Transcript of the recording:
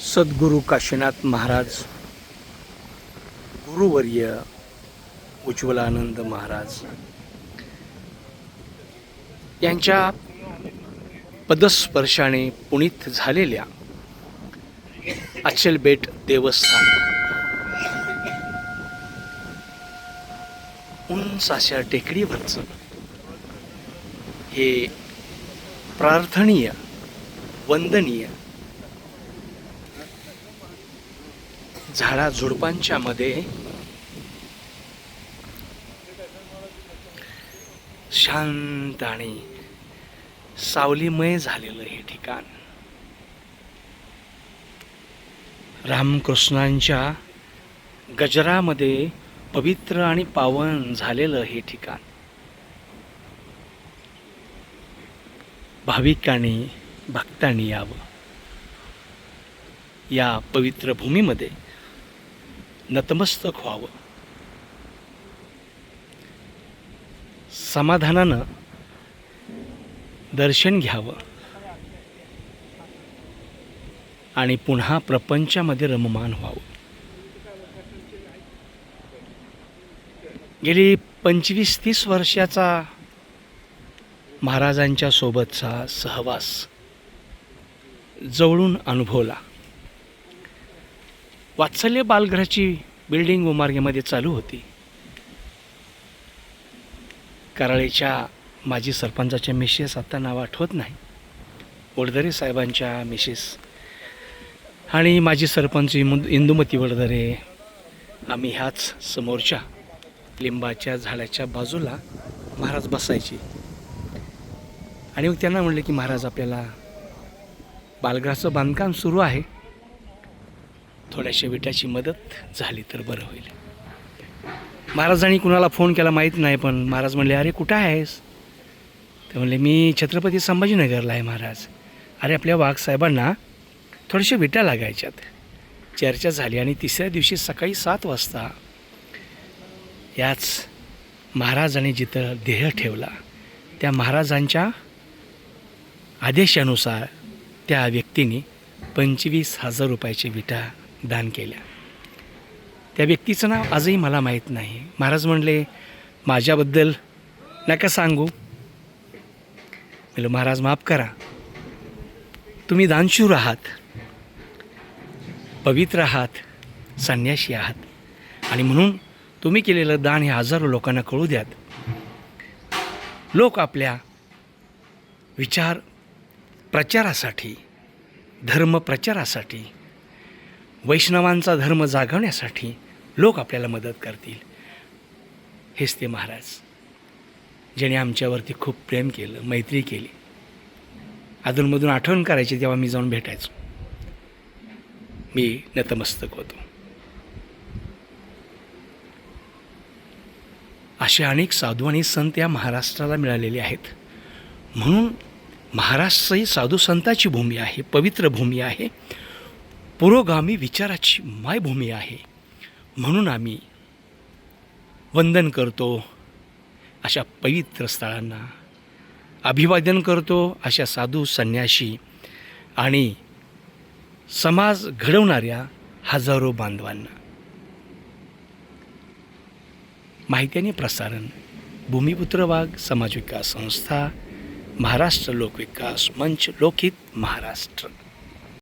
सद्गुरू काशीनाथ महाराज गुरुवर्य उज्ज्वलानंद महाराज. यांच्या पदस्पर्शाने पुणित झालेल्या अचलबेट देवस्थान. उंच अशा टेकडीवरचं हे प्रार्थनीय वंदनीय झाडा झुडपांच्या मध्ये शांत आणि सावलीमय झालेलं हे ठिकाण. रामकृष्णांच्या गजरामध्ये पवित्र आणि पावन झालेलं हे ठिकाण. भाविकांनी भक्तांनी यावं. या पवित्र भूमीमध्ये नतमस्तक व्हावं. समाधानानं दर्शन घ्यावं. आणि पुन्हा प्रपंचामध्ये रममान व्हावं. गेली पंचवीस तीस वर्षाचा महाराजांच्या सोबतचा सहवास जवळून अनुभवला. वात्सल्य बालगृहाची बिल्डिंग उमार्गेमध्ये चालू होती. कराळेच्या माजी सरपंचाच्या मिसेस आता नाव आठवत नाही. वडदरे साहेबांच्या मिसेस आणि माजी सरपंच इमु- इंदुमती वडदरे. आम्ही ह्याच समोरच्या लिंबाच्या झाडाच्या बाजूला महाराज बसायचे. आणि मग त्यांना म्हणले की महाराज आपल्याला बालगृहाचं बांधकाम सुरू आहे. थोड्याशा विटाची मदत झाली तर बरं होईल. महाराजांनी कुणाला फोन केला माहीत नाही पण महाराज म्हणले अरे कुठं आहेस? ते म्हणले मी छत्रपती संभाजीनगरला आहे महाराज. अरे आपल्या वाघसाहेबांना थोड्याशा विटा लागायच्यात. चर्चा झाली आणि तिसऱ्या दिवशी सकाळी सात वाजता याच महाराजांनी जिथं देह ठेवला त्या महाराजांच्या आदेशानुसार त्या व्यक्तीने पंचवीस हजार रुपयाची विटा दान केल्या. त्या व्यक्तीचं नाव आजही मला माहीत नाही. महाराज म्हणले माझ्याबद्दल नका सांगू. म्हणलं महाराज माफ करा. तुम्ही दानशूर आहात. पवित्र आहात. संन्यासी आहात. आणि म्हणून तुम्ही केलेलं दान हे हजारो लोकांना कळू द्यात. लोक आपल्या विचार प्रचारासाठी धर्म प्रचारासाठी वैष्णवांचा धर्म जागवण्यासाठी लोक आपल्याला मदत करतील. हेच ते महाराज. ज्याने आमच्यावरती खूप प्रेम केलं मैत्री केली. अधूनमधून आठवण करायची तेव्हा मी जाऊन भेटायचो. मी नतमस्तक होतो. असे अनेक साधू आणि संत या महाराष्ट्राला मिळालेले आहेत. म्हणून महाराष्ट्र ही साधू संताची भूमी आहे पवित्र भूमी आहे. पुरोगामी विचाराची मायभूमी आहे. म्हणून आम्ही वंदन करतो अशा पवित्र स्थळांना. अभिवादन करतो अशा साधू संन्याशी आणि समाज घडवणाऱ्या हजारो बांधवांना. माहिती आणि प्रसारण भूमिपुत्र वाघ समाज विकास संस्था महाराष्ट्र लोकविकास मंच लोकहित महाराष्ट्र.